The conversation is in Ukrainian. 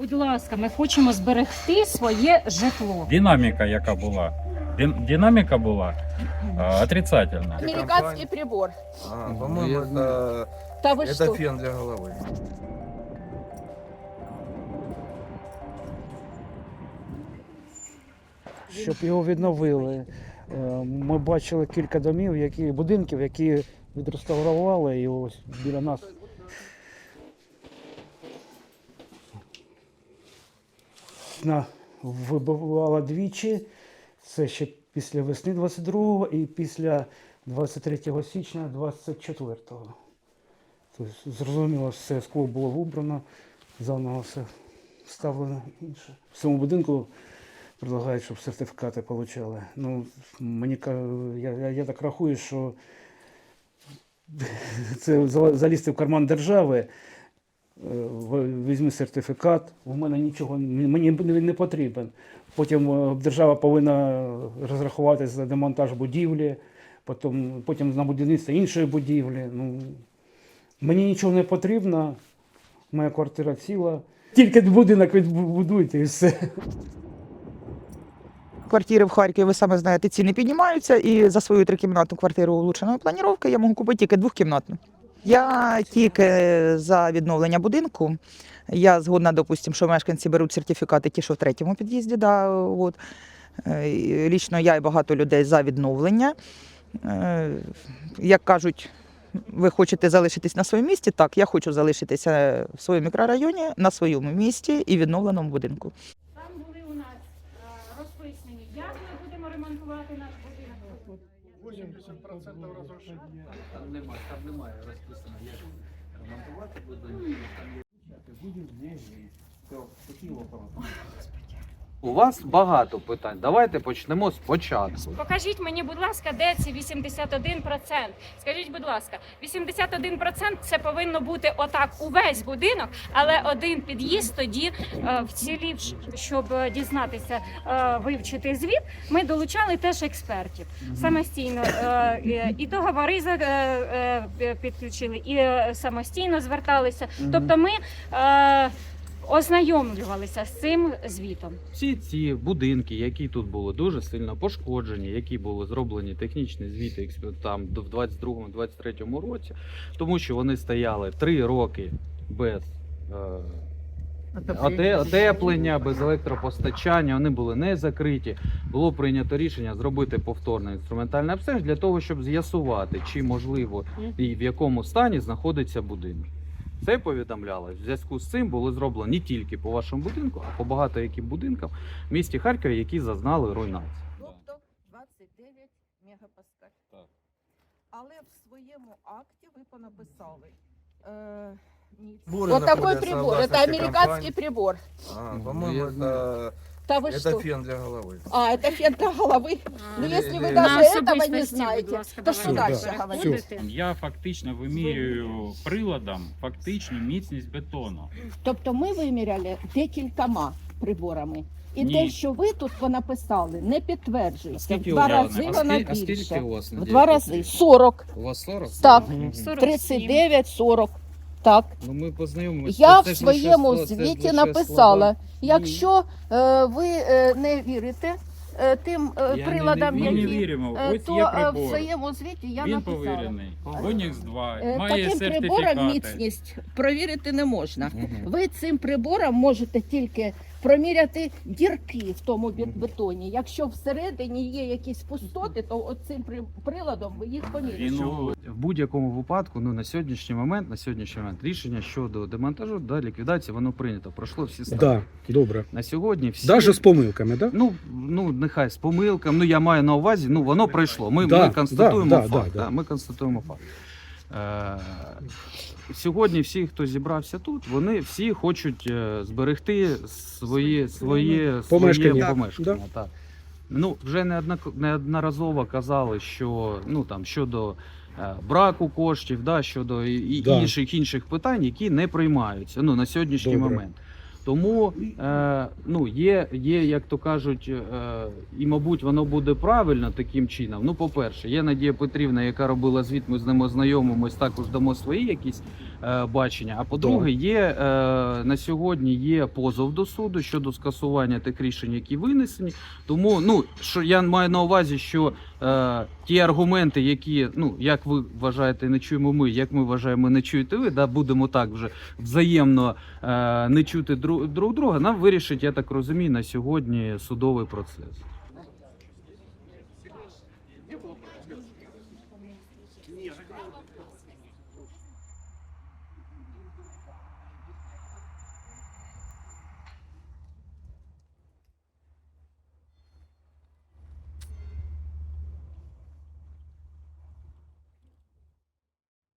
Будь ласка, ми хочемо зберегти своє житло. Динаміка, яка була. Дин- Динаміка була а, отрицательна. Американский прибор. А, по-моему, это, Да вы это что? фен для головы. щоб його відновили. Е, Ми бачили кілька домів, які, будинків, які відреставрували, і ось біля нас. На вибивала двічі. Це ще після весни 22-го і після 23 січня 24-го. Тобто, зрозуміло, все скло було вибрано, заново все вставлено інше. В цьому будинку предлагають, щоб сертифікати отримали. Ну, мені я, я, я так рахую, що це залізти в карман держави. Е, Візьми сертифікат, у мене нічого мені не потрібен. Потім е, держава повинна розрахуватися за демонтаж будівлі, потім, потім на будівництво іншої будівлі. Ну, мені нічого не потрібно, моя квартира ціла. Тільки будинок відбудуйте і все. Квартири в Харкові, ви саме знаєте, ціни піднімаються, і за свою трикімнатну квартиру улучшеної планіровки я можу купити тільки двохкімнатну. Я тільки за відновлення будинку. Я згодна, допустим, що мешканці беруть сертифікати, ті, що в третьому під'їзді. Да, от. Е, Лічно я і багато людей за відновлення. Е, Як кажуть, ви хочете залишитись на своєму місці? Так, я хочу залишитися в своєму мікрорайоні, на своєму місці і відновленому будинку. Там були у нас е, розписані, як ми будемо ремонтувати наш будинок. Там немає, там немає розписано, як ремонтувати будинок. У вас багато питань. Давайте почнемо спочатку. Покажіть мені, будь ласка, де ці 81%? Скажіть, будь ласка, 81% це повинно бути отак увесь будинок, але один під'їзд тоді е, вцілівши, щоб дізнатися, е, вивчити звіт, ми долучали теж експертів самостійно. е, І договори за- е, е, підключили, і е, самостійно зверталися. Тобто ми е, ознайомлювалися з цим звітом. Всі ці будинки, які тут були дуже сильно пошкоджені, які були зроблені технічні звіти там в 22-23 році, тому що вони стояли три роки без. е, Отеплення без електропостачання, вони були не закриті. Було прийнято рішення зробити повторне інструментальне обстеження для того, щоб з'ясувати, чи можливо і в якому стані знаходиться будинок. Це повідомлялось. В зв'язку з цим були зроблені не тільки по вашому будинку, а по багато яким будинкам в місті Харкові, які зазнали руйнації. Тобто 29 мегапаскаль. Так. Але в своєму акті ви понаписали. Е, ні. Буры, Вот такой например, прибор. Это согласности американский компании. прибор. А, Ну, по-моему, я это, Да вы это что? фен для головы. А, это фен для головы. Ну, Или- если вы или- даже На этого особистості, не будь знаете, ласка, то что давайте дальше говорить? переходити. Я фактично вимірюю приладом фактичну міцність бетону. Тобто ми виміряли декількома приборами. І Ні. те, що ви тут понаписали, не підтверджується. В скільки два у вас? рази А вона а скільки більше. у вас В два рази. 40. У вас 40? Так. 47. 39, 40. Так. Ну ми познайомимося. Я Це в ж своєму це ж звіті лише написала, слова. якщо е, ви е, не вірите е, тим е, Я не приладам, Ми вірю. не які віримо. е, Ось то є е, в прибор. своєму звіті я Він написала. повірений. Onyx 2, Е, має Таким прибором сертифікати. міцність провірити не можна. Ви цим прибором можете тільки проміряти дірки в тому бет- бетоні. Якщо всередині є якісь пустоти, то от цим приладом ви їх поміряєте. Він у- В будь-якому випадку, ну на сьогоднішній момент, на сьогоднішній момент рішення щодо демонтажу да, ліквідації, воно прийнято. Пройшло всі стадії. Да, добре. На сьогодні всі Даже з помилками, да? ну ну нехай з помилками. Ну я маю на увазі. Ну воно пройшло. Ми, Да, ми констатуємо да, да, факт. да, да, да. Ми констатуємо факт. Е, сьогодні всі, хто зібрався тут, вони всі хочуть е, зберегти свої, свої, Помешкання. своє Так, помешкання. Так. Ну, вже неодноразово казали, що ну там щодо е, браку коштів, да, щодо і, і Да. інших інших питань, які не приймаються ну, на сьогоднішній Добре. момент. Тому е, ну, є, є, як то кажуть, е, і, мабуть, воно буде правильно таким чином. Ну, по-перше, є Надія Петрівна, яка робила звіт, ми з ними ознайомимось, також дамо свої якісь бачення. А по-друге, є е, на сьогодні є позов до суду щодо скасування тих рішень, які винесені. Тому ну що я маю на увазі, що е, ті аргументи, які ну як ви вважаєте, не чуємо ми, як ми вважаємо, не чуєте ви, да будемо так вже взаємно е, не чути друг, друг друга. Нам вирішить, я так розумію, на сьогодні судовий процес.